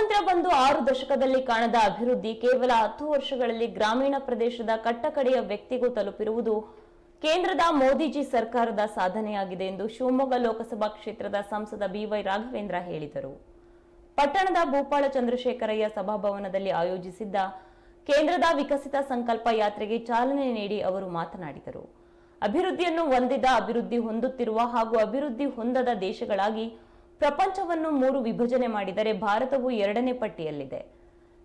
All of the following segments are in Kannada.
ಸ್ವಾತಂತ್ರ್ಯ ಬಂದು ಆರು ದಶಕದಲ್ಲಿ ಕಾಣದ ಅಭಿವೃದ್ಧಿ ಕೇವಲ ಹತ್ತು ವರ್ಷಗಳಲ್ಲಿ ಗ್ರಾಮೀಣ ಪ್ರದೇಶದ ಕಟ್ಟಕಡೆಯ ವ್ಯಕ್ತಿಗೂ ತಲುಪಿರುವುದು ಕೇಂದ್ರದ ಮೋದಿಜಿ ಸರ್ಕಾರದ ಸಾಧನೆಯಾಗಿದೆ ಎಂದು ಶಿವಮೊಗ್ಗ ಲೋಕಸಭಾ ಕ್ಷೇತ್ರದ ಸಂಸದ ಬಿವೈ ರಾಘವೇಂದ್ರ ಹೇಳಿದರು. ಪಟ್ಟಣದ ಭೂಪಾಳ ಚಂದ್ರಶೇಖರಯ್ಯ ಸಭಾಭವನದಲ್ಲಿ ಆಯೋಜಿಸಿದ್ದ ಕೇಂದ್ರದ ವಿಕಸಿತ ಸಂಕಲ್ಪ ಯಾತ್ರೆಗೆ ಚಾಲನೆ ನೀಡಿ ಅವರು ಮಾತನಾಡಿದರು. ಅಭಿವೃದ್ಧಿಯನ್ನು ಹೊಂದಿದ ಅಭಿವೃದ್ಧಿ ಹೊಂದುತ್ತಿರುವ ಹಾಗೂ ಅಭಿವೃದ್ಧಿ ಹೊಂದದ ದೇಶಗಳಾಗಿ ಪ್ರಪಂಚವನ್ನು ಮೂರು ವಿಭಜನೆ ಮಾಡಿದರೆ ಭಾರತವು ಎರಡನೇ ಪಟ್ಟಿಯಲ್ಲಿದೆ.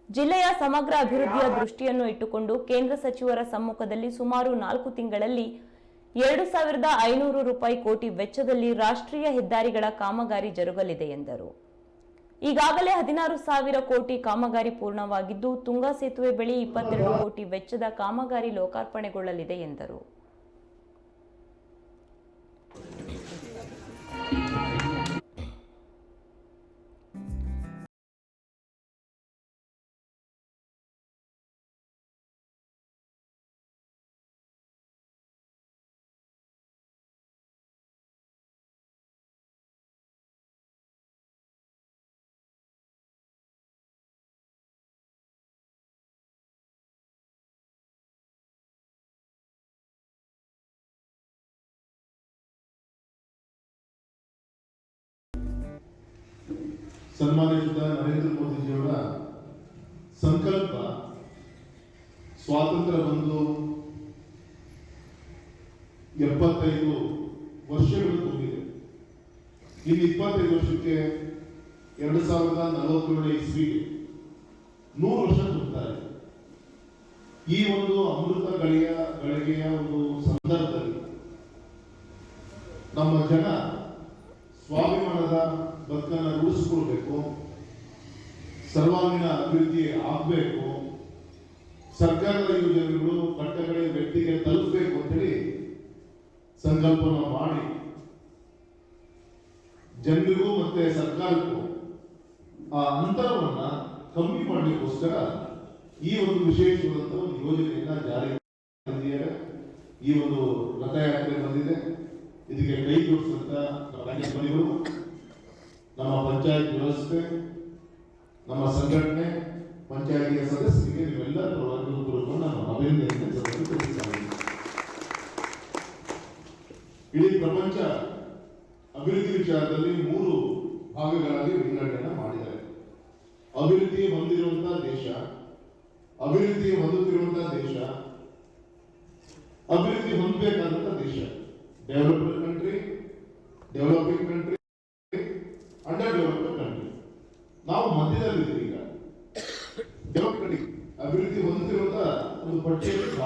ಜಿಲ್ಲೆಯ ಸಮಗ್ರ ಅಭಿವೃದ್ಧಿಯ ದೃಷ್ಟಿಯನ್ನು ಇಟ್ಟುಕೊಂಡು ಕೇಂದ್ರ ಸಚಿವರ ಸಮ್ಮುಖದಲ್ಲಿ ಸುಮಾರು ನಾಲ್ಕು ತಿಂಗಳಲ್ಲಿ ಎರಡು ಸಾವಿರದ ಐನೂರು ರೂಪಾಯಿ ಕೋಟಿ ವೆಚ್ಚದಲ್ಲಿ ರಾಷ್ಟ್ರೀಯ ಹೆದ್ದಾರಿಗಳ ಕಾಮಗಾರಿ ಜರುಗಲಿದೆ ಎಂದರು. ಈಗಾಗಲೇ ಹದಿನಾರು ಸಾವಿರ ಕೋಟಿ ಕಾಮಗಾರಿ ಪೂರ್ಣವಾಗಿದ್ದು, ತುಂಗಾ ಸೇತುವೆ ಬಳಿ ಇಪ್ಪತ್ತೆರಡು ಕೋಟಿ ವೆಚ್ಚದ ಕಾಮಗಾರಿ ಲೋಕಾರ್ಪಣೆಗೊಳ್ಳಲಿದೆ ಎಂದರು. ಸನ್ಮಾನಿಸಿದ ನರೇಂದ್ರ ಮೋದಿಜಿಯವರ ಸಂಕಲ್ಪ ಸ್ವಾತಂತ್ರ್ಯ ಬಂದು ಎಪ್ಪತ್ತೈದು ವರ್ಷಗಳು ತುಂಬಿದೆ ಇನ್ನು ಇಪ್ಪತ್ತೈದು ವರ್ಷಕ್ಕೆ ಎರಡು ಸಾವಿರದ ನಲವತ್ತೇಳು ಇಸ್ವಿಗೆ ನೂರು ವರ್ಷ ತುಂಬುತ್ತಾರೆ ಈ ಒಂದು ಅಮೃತ ಗಳಿಯ ಗಳಿಗೆಯ ಒಂದು ಸಂದರ್ಭದಲ್ಲಿ ನಮ್ಮ ಜನ ಸ್ವಾಭಿಮಾನದ ಬದುಕನ್ನು ರೂಢಿಸ್ಕೊಳ್ಬೇಕು. ಸರ್ವಾಂಗೀಣ ಅಭಿವೃದ್ಧಿ ಆಗಬೇಕು. ಸರ್ಕಾರದ ಯೋಜನೆಗಳು ಕಟ್ಟಕಡೆ ವ್ಯಕ್ತಿಗೆ ತಲುಪಬೇಕು ಅಂತೇಳಿ ಸಂಕಲ್ಪನ ಮಾಡಿ. ಜನರಿಗೂ ಮತ್ತೆ ಸರ್ಕಾರಕ್ಕೂ ಆ ಅಂತರವನ್ನ ಕಮ್ಮಿ ಮಾಡಲಿಕ್ಕೋಸ್ಕರ ಈ ಒಂದು ವಿಶೇಷವಾದಂತಹ ಒಂದು ಯೋಜನೆಯನ್ನ ಜಾರಿ ಈ ಒಂದು ರಥಯಾತ್ರೆ ಬಂದಿದೆ. ಇದಕ್ಕೆ ಕೈ ಜೋಡಿಸಿದಂತ ರಾಜಕಾರಣಿಗಳು ನಮ್ಮ ಪಂಚಾಯತ್ ವ್ಯವಸ್ಥೆ, ನಮ್ಮ ಸಂಘಟನೆ, ಪಂಚಾಯತಿಯ ಸದಸ್ಯರಿಗೆ ನೀವೆಲ್ಲರೂ ನಾನು ಅಭಿನಂದನೆ ಸಲ್ಲಿಸುತ್ತೇನೆ. ಇಡೀ ಪ್ರಪಂಚ ಅಭಿವೃದ್ಧಿ ವಿಚಾರದಲ್ಲಿ ಮೂರು ಭಾಗಗಳಾಗಿ ವಿಂಗಡಣೆ ಮಾಡಿದ್ದಾರೆ ಅಭಿವೃದ್ಧಿ ಹೊಂದಿರುವಂತಹ ದೇಶ, ಅಭಿವೃದ್ಧಿ ಹೊಂದುತ್ತಿರುವಂತಹ ದೇಶ, ಅಭಿವೃದ್ಧಿ ಹೊಂದಬೇಕಾದಂತಹ ದೇಶ developed country developing country under developed country ನಾವು ಮಧ್ಯದಲ್ಲಿ ಈಗ? ಕೆಲವು ಅಭಿವೃದ್ಧಿ ಹೊಂದುತ್ತಿರುವಂತಹ ಒಂದು ಪಟ್ಟಿಯಲ್ಲಿ